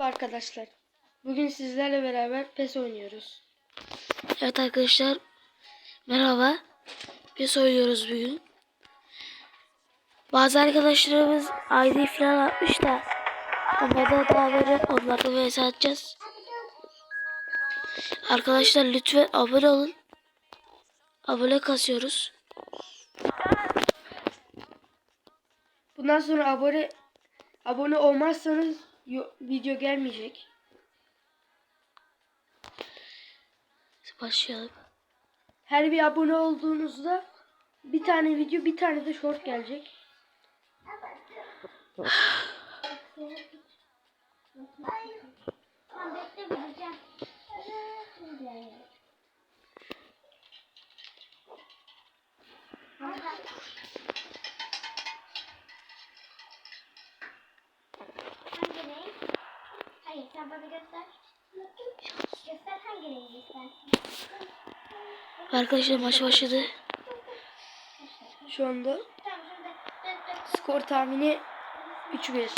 Arkadaşlar, bugün sizlerle beraber PES oynuyoruz. Evet arkadaşlar merhaba. Biz oynuyoruz bugün. Bazı arkadaşlarımız ID falan atmış da onlarda da haberi onlarda vs atacağız. Arkadaşlar lütfen abone olun. Abone kasıyoruz. Bundan sonra abone abone olmazsanız video gelmeyecek. Başlayalım. Her bir abone olduğunuzda bir tane video, bir tane de short gelecek. Arkadaşlar maç başladı. Şu anda şimdi skor tahmini 3-1.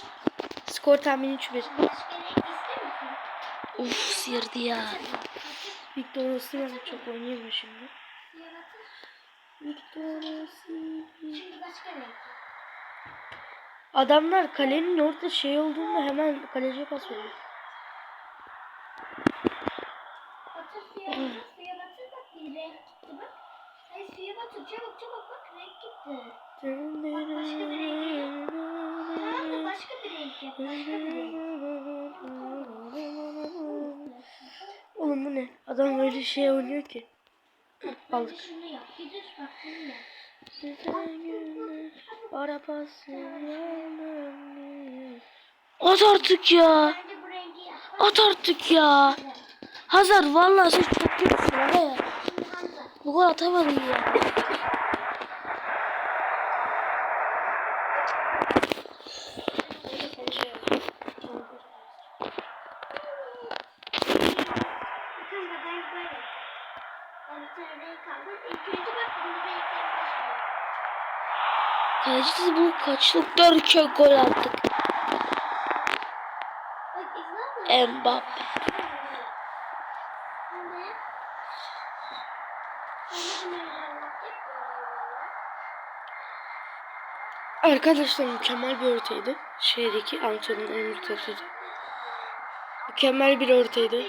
Skor tahmini 3-1. Başka renk ister misin? Uf sıyırdı ya. Victor Osimhen çok oynayamıyor şimdi. Yaratır. Victor Osimhen. Şimdi. Adamlar kalenin orada şey olduğunda hemen kaleciye pas veriyor. Batır suya batır. Suya batır bak bir renk gitti bak. Hayır suya batır çabuk çabuk bak renk gitti. Tamam mı başka bir renk yap. Başka bir renk. Oğlum bu ne? Adam öyle şey oynuyor ki. Aldık. şunu yap. Bir bak bunu At artık ya. Bak At artık ya. Hazar vallahi sen çok kötüsün ya. Bu gol atamadın ya. Bakın da ben böyle. Ben bir tane renk aldım. İlk önce bak bunu renklerini başlayalım. Kaleci bu kaçlık derken gol attık. Mbappe. Sen de yap. Sen de bunu yuvarlak yap. Böyle yuvarlak. Arkadaşlar mükemmel bir ortaydı. Şehirdeki Anton'un emir tarafıydı. Mükemmel bir ortaydı.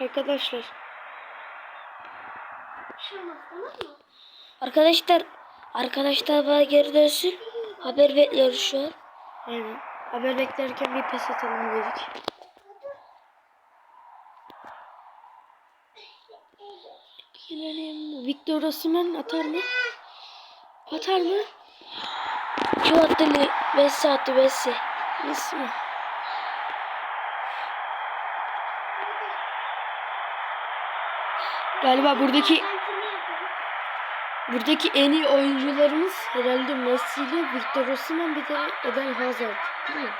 Arkadaşlar? Arkadaşlar arkadaşlar bana geri dönsün. Haber bekliyoruz şu an. Aynen. Haber beklerken bir pes atalım dedik. Girelim. Victor Osimhen atar mı? Atar mı? Kim attı? li- Messi attı Messi. Messi mi? Galiba buradaki. Buradaki en iyi oyuncularımız herhalde Messi ile Victor Osimhen bir de Eden Hazard değil mi?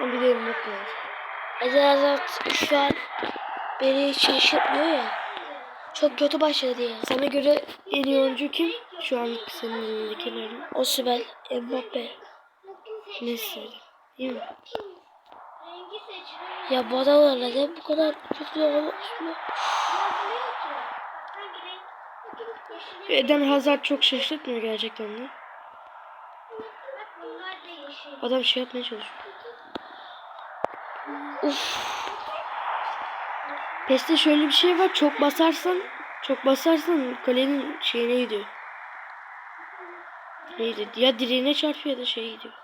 Ben bir de var. Eden Hazard şu an beni şaşırtmıyor ya. Çok kötü başladı ya. Sana göre en iyi oyuncu kim? Şu an senin elindekilerin. Osimhen, Mbappe. Messi. Değil mi? Ya bu adamlar neden bu kadar kötü olmuş mu? Yazmıyor ki. Hangi renk? Bakın yeşil. Eden Hazard çok şaşırtmıyor gerçekten de. Adam şey yapmaya çalışıyor. Uf. PES'te şöyle bir şey var. Çok basarsan çok basarsan kalenin şeyine gidiyor. Neydi? Ya direğine çarpıyor ya da şeye gidiyor.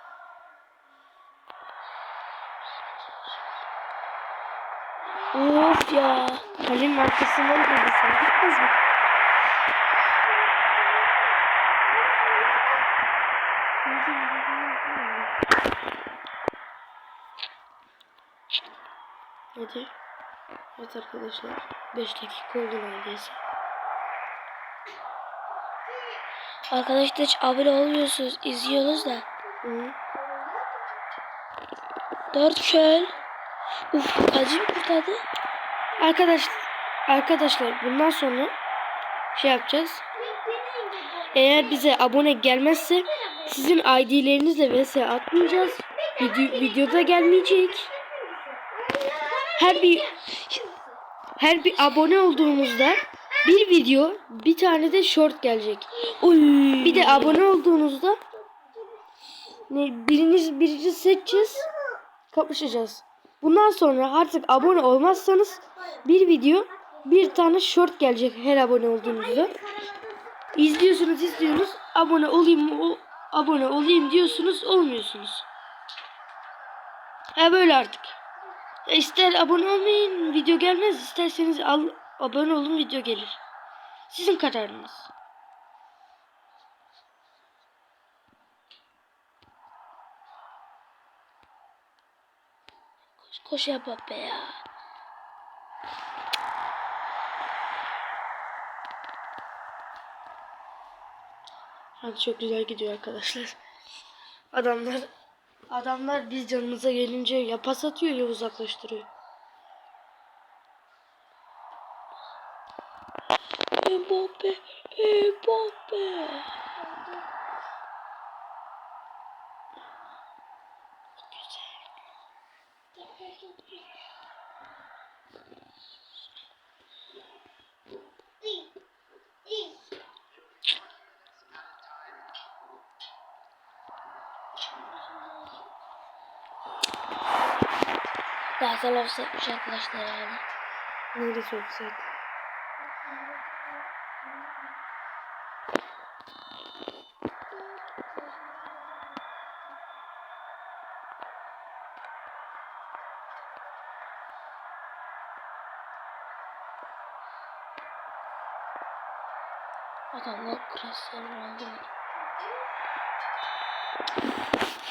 Of ya. Kalenin arkasından girdi sen. Gitmez mi? Hadi. Evet arkadaşlar. 5 dakika oldu neredeyse. Arkadaşlar hiç abone olmuyorsunuz. izliyorsunuz da. Hı. Dört şöyle. Uf acı mı kurtardı? Arkadaş, arkadaşlar bundan sonra şey yapacağız. Eğer bize abone gelmezse sizin ID'lerinizle vs atmayacağız. Video, videoda gelmeyecek. Her bir her bir abone olduğunuzda bir video, bir tane de short gelecek. Oy. Bir de abone olduğunuzda ne biriniz birinci seçeceğiz. Kapışacağız. Bundan sonra artık abone olmazsanız bir video, bir tane short gelecek her abone olduğunuzda. İzliyorsunuz, izliyorsunuz. Abone olayım, o, abone olayım diyorsunuz, olmuyorsunuz. Ha böyle artık. İster abone olmayın, video gelmez. İsterseniz al, abone olun, video gelir. Sizin kararınız. Koş, koş yap be ya. Hadi çok güzel gidiyor arkadaşlar. Adamlar adamlar biz canımıza gelince ya pas atıyor ya uzaklaştırıyor. Mbappe, Mbappe. Zaten offsetmiş arkadaşlar yani. Neresi offside? Adamlar Cristiano Ronaldo.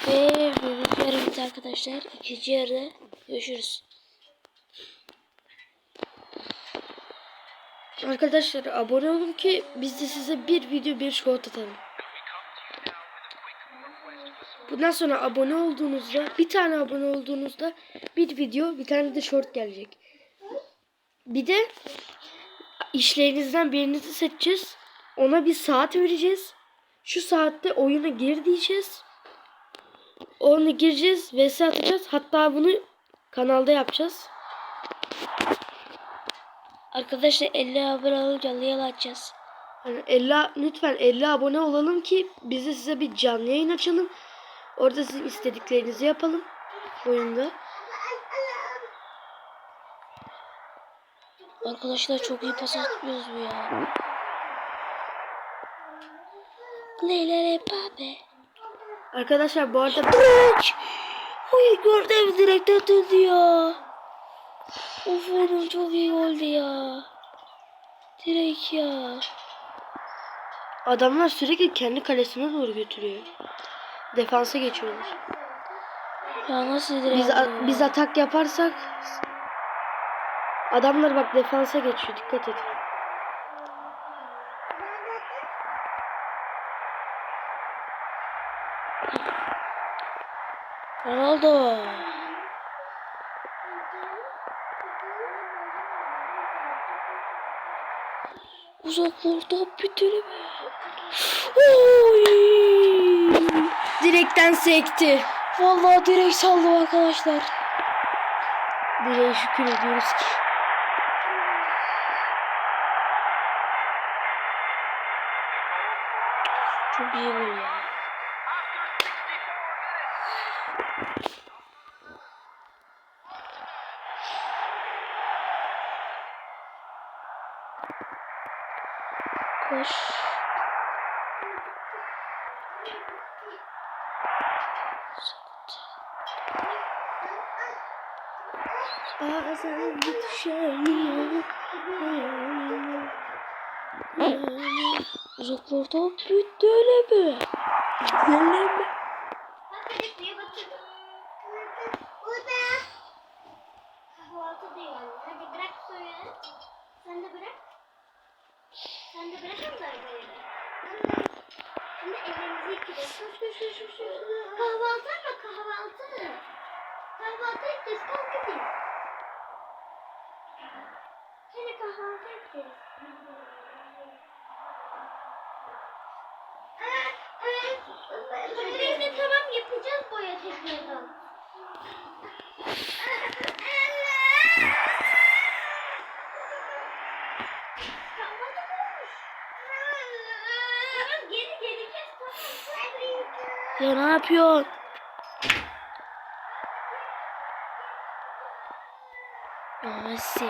Ve bölüm yarı bitti arkadaşlar. İkinci yarıda görüşürüz. Arkadaşlar abone olun ki biz de size bir video bir short atalım. Bundan sonra abone olduğunuzda bir tane abone olduğunuzda bir video bir tane de short gelecek. Bir de işlerinizden birinizi seçeceğiz. Ona bir saat vereceğiz. Şu saatte oyuna gir diyeceğiz. Onu gireceğiz vs atacağız. Hatta bunu kanalda yapacağız. Arkadaşlar 50 abone olunca yalı açacağız. Hani 50 lütfen 50 abone olalım ki biz de size bir canlı yayın açalım. Orada sizin istediklerinizi yapalım oyunda. Arkadaşlar çok iyi pas atıyoruz bu ya. Leyla Mbappe. Arkadaşlar bu arada Bırak. Oy gördüm direkte döndü ya. Of oğlum çok iyi oldu ya. Direkt ya. adamlar sürekli kendi kalesine doğru götürüyor. Defansa geçiyorlar. Ya nasıl direkt Biz ya? biz atak yaparsak adamlar bak defansa geçiyor. Dikkat et. Ronaldo. Uzaklarda deneme. Oy! Direkten sekti. Vallahi direkt saldım arkadaşlar. Direğe şükür ediyoruz ki. Çok iyi gol ya. Koş. Bazen düşemiyor. Uzaklarda bir deneme. Deneme. Bak hadi suya batır. Burada. Kahvaltı diyor. Hadi bırak suyu. Sen de bırak. Sen de bırakır mısın böyle? Şimdi elimizi yıkayacağız. Kahvaltı ama kahvaltı. Kahvaltı edeceğiz. Kalk gidin. Şimdi kahvaltı edeceğiz. Şimdi tamam yapacağız boya tekrardan. Ya ne yapıyorsun? Asi.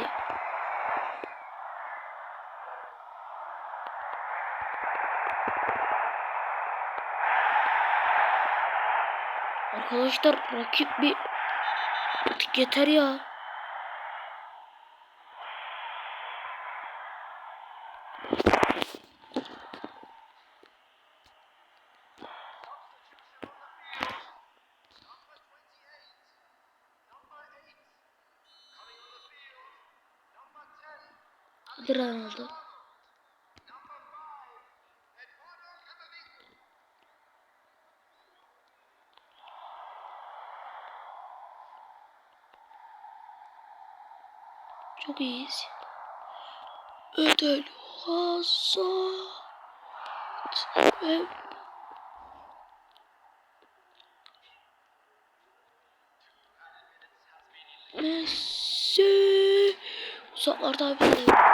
Arkadaşlar rakip bir artık yeter ya. Hadi Ronaldo. Çok iyiyiz. Ödel Hazard ve Messi Uzaklarda abi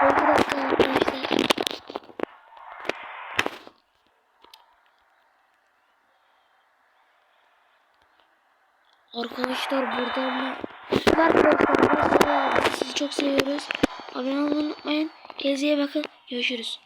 Son bir dakika arkadaşlar Arkadaşlar buradan mı? Arkadaşlar sizi çok seviyoruz. Abone olmayı unutmayın. Kendinize bakın. Görüşürüz.